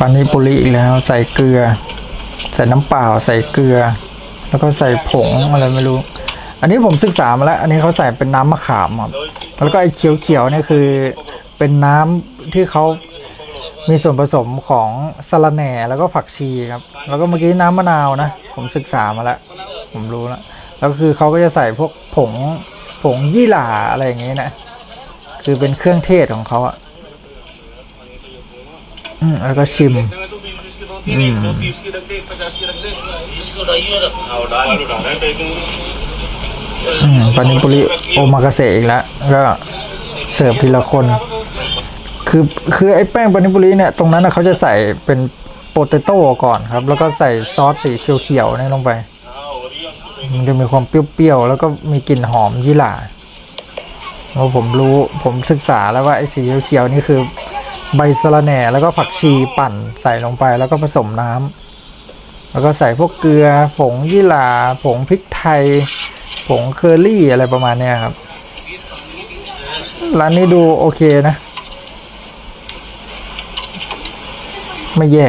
ปานิปุริอีกแล้วใส่เกลือ ใส่น้ำเปล่าใส่เกลือ แล้วก็ใส่ผงอะไรไม่รู้ อันนี้ผมศึกษามาแล้ว อันนี้เขาใส่เป็นน้ำมะขามครับแล้วก็ไอ้เขียวๆเนี่ยคือเป็นน้ำที่เขามีส่วนผสมของสะระแหน่แล้วก็ผักชีครับ แล้วก็เมื่อกี้น้ำมะนาวนะ ผมศึกษามาแล้ว ผมรู้แล้วแล้วคือเขาก็จะใส่พวกผงผงยี่หร่าอะไรอย่างเงี้นะ คือเป็นเครื่องเทศของเขาอะ อืมแล้วก็ชิมอืมปานิปุริโอมากาเสะอีกแล้วก็เสิร์ฟทีละคน คือคือไอ้แป้งปานิปุริเนี่ยตรงนั้นเขาจะใส่เป็นโปเตโต้ก่อนครับ แล้วก็ใส่ซอสสีเขียวๆนี่ลงไป มันจะมีความเปรี้ยวๆ แล้วก็มีกลิ่นหอมยี่หร่าเพราผมรู้ผมศึกษาแล้วว่าไอ้สีเขียวๆนี่คือ ใบสะระแหน่แล้วก็ผักชีปั่นใส่ลงไปแล้วก็ผสมน้ำแล้วก็ใส่พวกเกลือผงยี่หร่าผงพริกไทย ผงเคอรี่อะไรประมาณเนี้ยครับ ร้านนี้ดูโอเคนะ ไม่แย่